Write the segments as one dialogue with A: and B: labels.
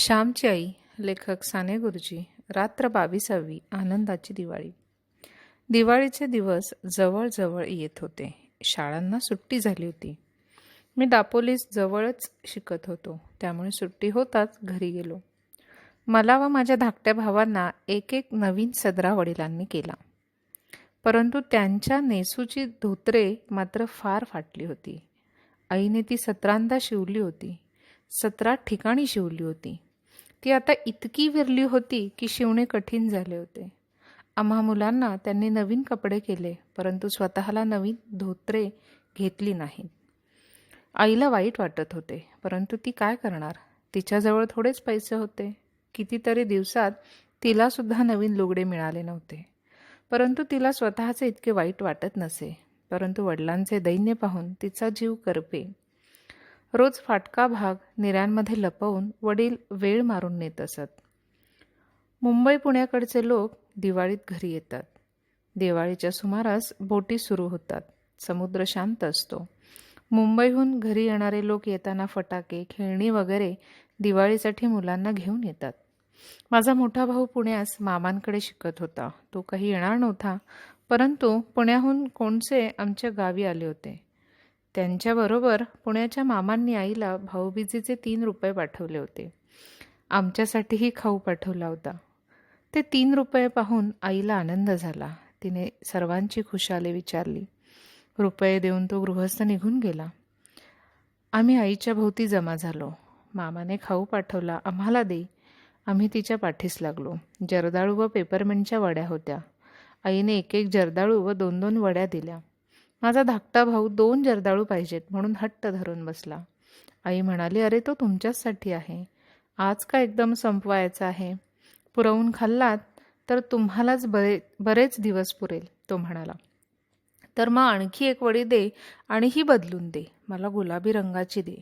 A: श्यामची आई लेखक साने गुरुजी रात्र बावीसावी आनंदाची दिवाळी दिवाळीचे दिवस जवळजवळ येत होते शाळांना सुट्टी झाली होती मी दापोलीस जवळच शिकत होतो त्यामुळे सुट्टी होताच घरी गेलो मला व माझ्या धाकट्या भावांना एक एक नवीन सदरा वडिलांनी केला परंतु त्यांच्या नेसूची धोत्रे मात्र फार फाटली होती आईने ती सतरांदा शिवली होती सतरा ठिकाणी शिवली होती ती आता इतकी विरली होती की शिवणे कठीण झाले होते आम्हा मुलांना त्यांनी नवीन कपडे केले परंतु स्वतःला नवीन धोत्रे घेतली नाहीत आईला वाईट वाटत होते परंतु ती काय करणार तिच्याजवळ थोडेच पैसे होते कितीतरी दिवसात तिलासुद्धा नवीन लुगडे मिळाले नव्हते परंतु तिला स्वतःचे इतके वाईट वाटत नसे परंतु वडिलांचे दैन्य पाहून तिचा जीव करपे रोज फाटका भाग निऱ्यांमध्ये लपवून वडील वेळ मारून नेत असत मुंबई पुण्याकडचे लोक दिवाळीत घरी येतात दिवाळीच्या सुमारास बोटी सुरू होतात समुद्र शांत असतो मुंबईहून घरी येणारे लोक येताना फटाके खेळणी वगैरे दिवाळीसाठी मुलांना घेऊन येतात माझा मोठा भाऊ पुण्यास मामांकडे शिकत होता तो काही येणार नव्हता परंतु पुण्याहून कोणसे आमच्या गावी आले होते त्यांच्याबरोबर पुण्याच्या मामांनी आईला भाऊबीजेचे तीन रुपये पाठवले होते आमच्यासाठीही खाऊ पाठवला होता ते तीन रुपये पाहून आईला आनंद झाला तिने सर्वांची खुशाले विचारली रुपये देऊन तो गृहस्थ निघून गेला आम्ही आईच्या भोवती जमा झालो मामाने खाऊ पाठवला आम्हाला दे आम्ही तिच्या पाठीस लागलो जर्दाळू व पेपरमेंटच्या वड्या होत्या आईने एक एक जर्दाळू व दोन दोन वड्या दिल्या माझा धाकटा भाऊ दोन जर्दाळू पाहिजेत म्हणून हट्ट धरून बसला आई म्हणाली अरे तो तुमच्याचसाठी आहे आज का एकदम संपवायचा आहे पुरवून खाल्लात तर तुम्हालाच बरे बरेच दिवस पुरेल तो म्हणाला तर मग आणखी एक वडी दे आणि ही बदलून दे मला गुलाबी रंगाची दे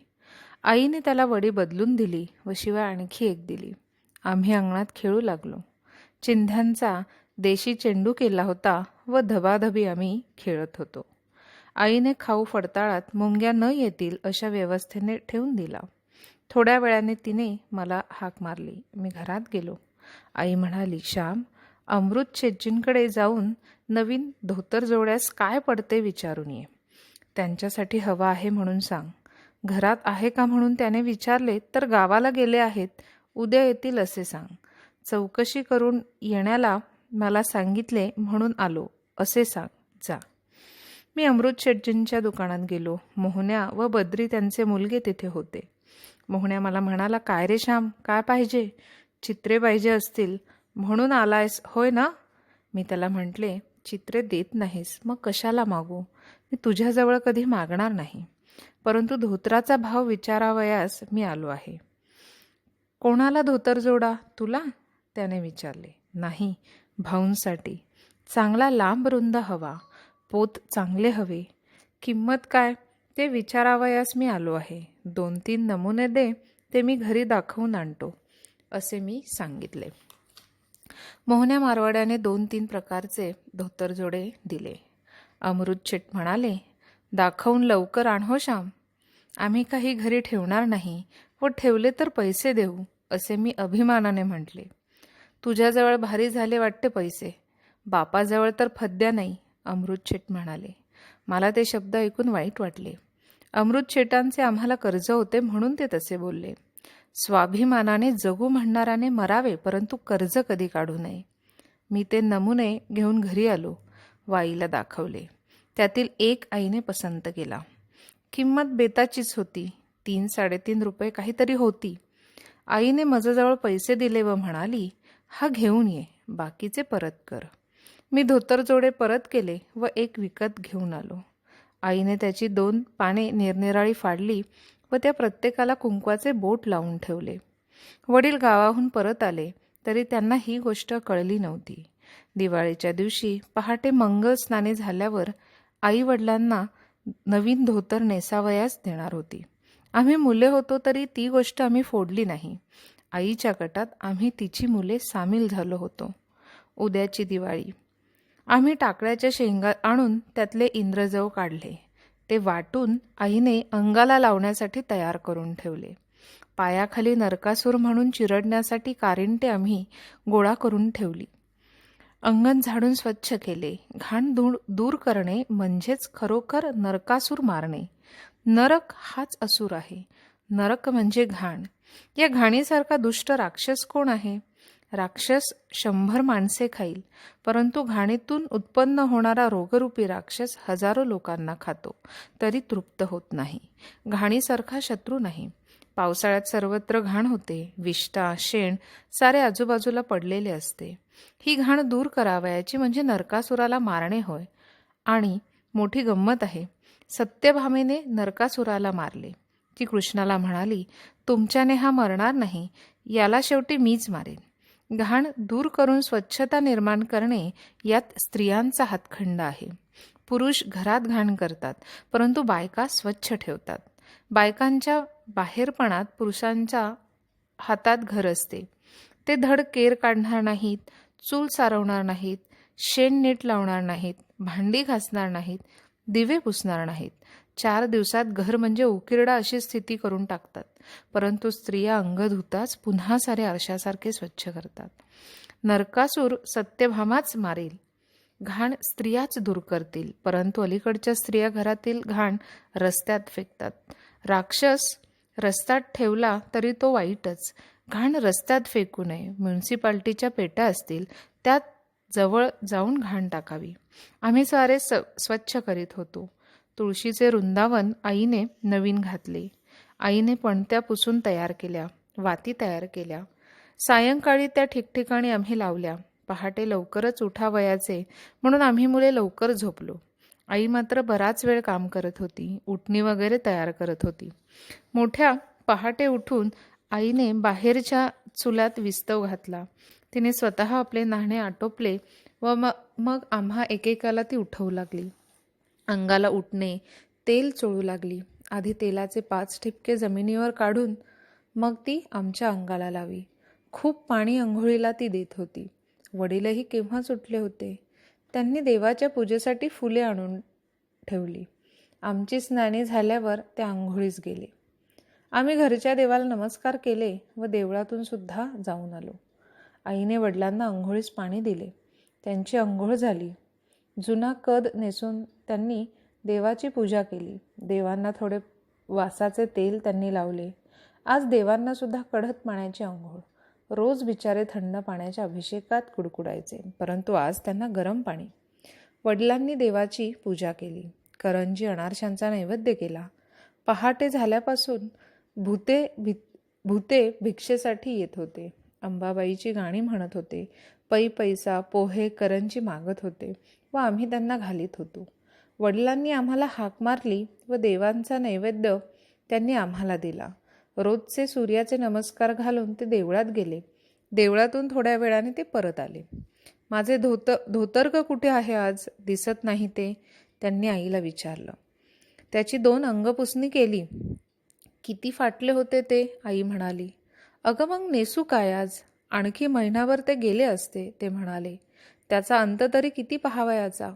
A: आईने त्याला वडी बदलून दिली व शिवाय आणखी एक दिली आम्ही अंगणात खेळू लागलो चिंध्यांचा देशी चेंडू केला होता व धबाधबी आम्ही खेळत होतो आईने खाऊ फडताळात मुंग्या न येतील अशा व्यवस्थेने ठेवून दिला थोड्या वेळाने तिने मला हाक मारली मी घरात गेलो आई म्हणाली श्याम अमृत शेज्जींकडे जाऊन नवीन धोतर जोड्यास काय पडते विचारून ये त्यांच्यासाठी हवा आहे म्हणून सांग घरात आहे का म्हणून त्याने विचारले तर गावाला गेले आहेत उद्या येतील असे सांग चौकशी करून येण्याला मला सांगितले म्हणून आलो असे सांग जा मी अमृत शेटजींच्या दुकानात गेलो मोहन्या व बद्री त्यांचे मुलगे तिथे होते मोहण्या मला म्हणाला काय रे श्याम काय पाहिजे चित्रे पाहिजे असतील म्हणून आलायस होय ना मी त्याला म्हटले चित्रे देत नाहीस मग कशाला मागू मी तुझ्याजवळ कधी मागणार नाही परंतु धोत्राचा भाव विचारावयास मी आलो आहे कोणाला धोतर जोडा तुला त्याने विचारले नाही भाऊंसाठी चांगला लांब रुंद हवा पोत चांगले हवे किंमत काय ते विचारावयास मी आलो आहे दोन तीन नमुने दे ते मी घरी दाखवून आणतो असे मी सांगितले मोहन्या मारवाड्याने दोन तीन प्रकारचे धोतरजोडे दिले अमृतशेट म्हणाले दाखवून लवकर आणहो श्याम आम्ही काही घरी ठेवणार नाही व ठेवले तर पैसे देऊ असे मी अभिमानाने म्हटले तुझ्याजवळ भारी झाले वाटते पैसे बापाजवळ तर फद्या नाही अमृत शेट म्हणाले मला ते शब्द ऐकून वाईट वाटले अमृत शेटांचे आम्हाला कर्ज होते म्हणून ते तसे बोलले स्वाभिमानाने जगू म्हणणाराने मरावे परंतु कर्ज कधी काढू नये मी ते नमुने घेऊन घरी आलो वाईला दाखवले त्यातील एक आईने पसंत केला किंमत बेताचीच होती तीन साडेतीन रुपये काहीतरी होती आईने माझ्याजवळ पैसे दिले व म्हणाली हा घेऊन ये बाकीचे परत कर मी धोतरजोडे परत केले व एक विकत घेऊन आलो आईने त्याची दोन पाने निरनिराळी फाडली व त्या प्रत्येकाला कुंकवाचे बोट लावून ठेवले वडील गावाहून परत आले तरी त्यांना ही गोष्ट कळली नव्हती दिवाळीच्या दिवशी पहाटे मंगल स्नाने झाल्यावर आई वडिलांना नवीन धोतर नेसावयास देणार होती आम्ही मुले होतो तरी ती गोष्ट आम्ही फोडली नाही आईच्या गटात आम्ही तिची मुले सामील झालो होतो उद्याची दिवाळी आम्ही टाकळ्याच्या शेंगा आणून त्यातले इंद्रजव काढले ते वाटून आईने अंगाला लावण्यासाठी तयार करून ठेवले पायाखाली नरकासूर म्हणून चिरडण्यासाठी कारिंटे आम्ही गोळा करून ठेवली अंगण झाडून स्वच्छ केले घाण दूर दूर करणे म्हणजेच खरोखर नरकासूर मारणे नरक हाच असूर आहे नरक म्हणजे घाण या घाणीसारखा दुष्ट राक्षस कोण आहे राक्षस शंभर माणसे खाईल परंतु घाणीतून उत्पन्न होणारा रोगरूपी राक्षस हजारो लोकांना खातो तरी तृप्त होत नाही घाणीसारखा शत्रू नाही पावसाळ्यात सर्वत्र घाण होते विष्टा शेण सारे आजूबाजूला पडलेले असते ही घाण दूर करावयाची म्हणजे नरकासुराला मारणे होय आणि मोठी गंमत आहे सत्यभामेने नरकासुराला मारले ती कृष्णाला म्हणाली तुमच्याने हा मरणार नाही याला शेवटी मीच मारेन घाण दूर करून स्वच्छता निर्माण करणे यात स्त्रियांचा हातखंड आहे पुरुष घरात घाण करतात परंतु बायका स्वच्छ ठेवतात बायकांच्या बाहेरपणात पुरुषांच्या हातात घर असते ते धड केर काढणार नाहीत चूल सारवणार नाहीत शेण नीट लावणार नाहीत भांडी घासणार नाहीत दिवे पुसणार नाहीत चार दिवसात घर म्हणजे उकिरडा अशी स्थिती करून टाकतात परंतु स्त्रिया अंग धुताच पुन्हा सारे आरशासारखे स्वच्छ करतात नरकासूर सत्यभामाच मारेल घाण स्त्रियाच दूर करतील परंतु अलीकडच्या स्त्रिया घरातील घाण रस्त्यात फेकतात राक्षस रस्त्यात ठेवला तरी तो वाईटच घाण रस्त्यात फेकू नये म्युन्सिपाल्टीच्या पेट्या असतील त्यात जवळ जाऊन घाण टाकावी आम्ही सारे स्वच्छ करीत होतो तुळशीचे वृंदावन आईने नवीन घातले आईने पणत्या पुसून तयार केल्या वाती तयार केल्या सायंकाळी त्या ठिकठिकाणी आम्ही लावल्या पहाटे लवकरच उठावयाचे म्हणून आम्ही मुले लवकर झोपलो आई मात्र बराच वेळ काम करत होती उठणी वगैरे तयार करत होती मोठ्या पहाटे उठून आईने बाहेरच्या चुलात विस्तव घातला तिने स्वतः आपले नाणे आटोपले व मग आम्हा एकेकाला ती उठवू लागली अंगाला उठणे तेल चोळू लागली आधी तेलाचे पाच ठिपके जमिनीवर काढून मग ती आमच्या अंगाला लावी खूप पाणी अंघोळीला ती देत होती वडीलही केव्हा सुटले होते त्यांनी देवाच्या पूजेसाठी फुले आणून ठेवली आमची स्नाने झाल्यावर ते आंघोळीस गेले आम्ही घरच्या देवाला नमस्कार केले व देवळातून सुद्धा जाऊन आलो आईने वडिलांना आंघोळीस पाणी दिले त्यांची आंघोळ झाली जुना कद नेसून त्यांनी देवाची पूजा केली देवांना थोडे वासाचे तेल त्यांनी लावले आज देवांना सुद्धा कढत पाण्याची आंघोळ रोज बिचारे थंड पाण्याच्या अभिषेकात कुडकुडायचे परंतु आज त्यांना गरम पाणी वडिलांनी देवाची पूजा केली करंजी अनारशांचा नैवेद्य केला पहाटे झाल्यापासून भूते भि भूते भिक्षेसाठी येत होते अंबाबाईची गाणी म्हणत होते पै पैसा पोहे करंजी मागत होते व आम्ही त्यांना घालीत होतो वडिलांनी आम्हाला हाक मारली व देवांचा नैवेद्य त्यांनी आम्हाला दिला रोजचे सूर्याचे नमस्कार घालून ते देवळात गेले देवळातून थोड्या वेळाने ते परत आले माझे धोत धोतर्ग कुठे आहे आज दिसत नाही ते त्यांनी आईला विचारलं त्याची दोन अंगपुसणी केली किती फाटले होते ते आई म्हणाली अगं मग नेसू काय आज आणखी महिनाभर ते गेले असते ते म्हणाले त्याचा अंत तरी किती पहावयाचा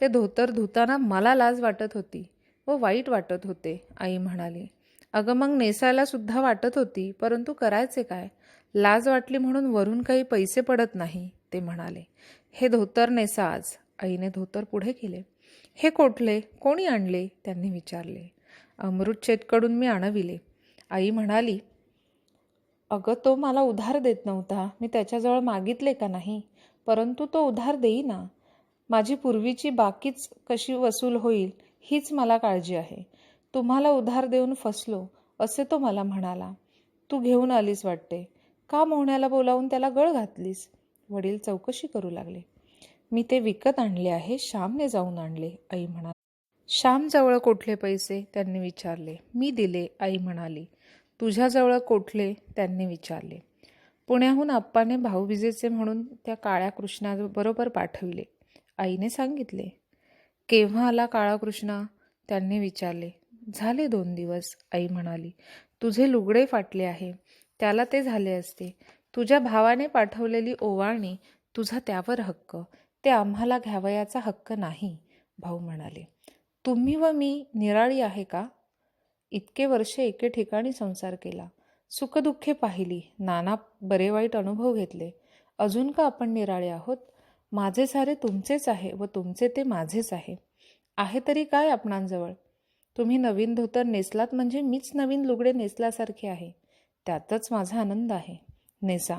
A: ते धोतर धुताना मला लाज वाटत होती व वाईट वाटत होते आई म्हणाली अगं मग नेसायला सुद्धा वाटत होती परंतु करायचे काय लाज वाटली म्हणून वरून काही पैसे पडत नाही ते म्हणाले हे धोतर नेसा आज आईने धोतर पुढे केले हे कोठले कोणी आणले त्यांनी विचारले अमृत शेतकडून मी आणविले आई म्हणाली अगं तो मला उधार देत नव्हता मी त्याच्याजवळ मागितले का नाही परंतु तो उधार देईना माझी पूर्वीची बाकीच कशी वसूल होईल हीच मला काळजी आहे तुम्हाला उधार देऊन फसलो असे तो मला म्हणाला तू घेऊन आलीस वाटते का मोहण्याला बोलावून त्याला गळ घातलीस वडील चौकशी करू लागले मी ते विकत आणले आहे श्यामने जाऊन आणले आई म्हणाली श्यामजवळ कोठले पैसे त्यांनी विचारले मी दिले आई म्हणाली तुझ्याजवळ कोठले त्यांनी विचारले पुण्याहून आप्पाने भाऊबीजेचे म्हणून त्या काळ्या कृष्णाबरोबर पाठविले आईने सांगितले केव्हा आला काळा कृष्णा त्यांनी विचारले झाले दोन दिवस आई म्हणाली तुझे लुगडे फाटले आहे त्याला ते झाले असते तुझ्या भावाने पाठवलेली ओवाळणी तुझा त्यावर हक्क ते आम्हाला घ्यावयाचा हक्क नाही भाऊ म्हणाले तुम्ही व मी निराळी आहे का इतके वर्षे एके ठिकाणी संसार केला सुखदुःखे पाहिली नाना बरे वाईट अनुभव घेतले अजून का आपण निराळे आहोत माझे सारे तुमचेच आहे व तुमचे ते माझेच आहे आहे तरी काय आपणांजवळ तुम्ही नवीन धोतर नेसलात म्हणजे मीच नवीन लुगडे नेसल्यासारखे आहे त्यातच माझा आनंद आहे नेसा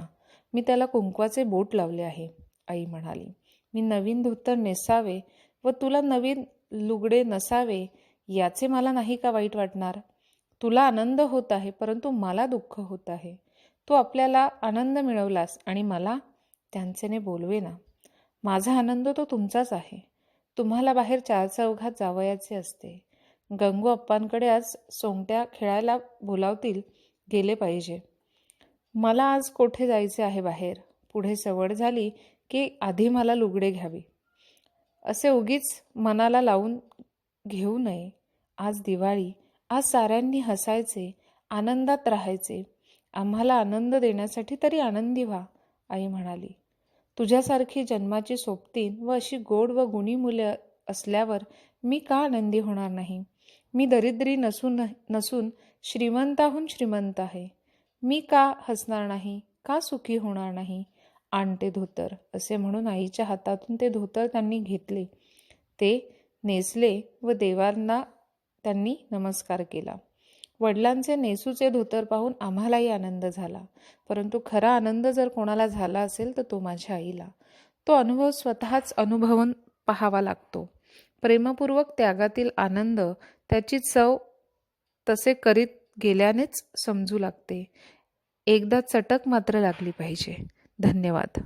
A: मी त्याला कुंकवाचे बोट लावले आहे आई म्हणाली मी नवीन धोतर नेसावे व तुला नवीन लुगडे नसावे याचे मला नाही का वाईट वाटणार तुला आनंद होत आहे परंतु मला दुःख होत आहे तू आपल्याला आनंद मिळवलास आणि मला त्यांचेने बोलवेना माझा आनंद तो तुमचाच आहे तुम्हाला बाहेर चार चौघात जावयाचे असते गंगू अप्पांकडे आज सोंगट्या खेळायला बोलावतील गेले पाहिजे मला आज कोठे जायचे आहे बाहेर पुढे सवड झाली की आधी मला लुगडे घ्यावी असे उगीच मनाला लावून घेऊ नये आज दिवाळी आज साऱ्यांनी हसायचे आनंदात राहायचे आम्हाला आनंद देण्यासाठी तरी आनंदी व्हा आई म्हणाली तुझ्यासारखी जन्माची सोबतीन व अशी गोड व गुणी मुले असल्यावर मी का आनंदी होणार नाही मी दरिद्री नसून नसून श्रीमंताहून श्रीमंत आहे मी का हसणार नाही का सुखी होणार नाही आणते धोतर असे म्हणून आईच्या हातातून ते धोतर त्यांनी घेतले ते नेसले व देवांना त्यांनी नमस्कार केला वडिलांचे नेसूचे धोतर पाहून आम्हालाही आनंद झाला परंतु खरा आनंद जर कोणाला झाला असेल तर तो माझ्या आईला तो अनुभव स्वतःच अनुभवून पाहावा लागतो प्रेमपूर्वक त्यागातील आनंद त्याची चव तसे करीत गेल्यानेच समजू लागते एकदा चटक मात्र लागली पाहिजे धन्यवाद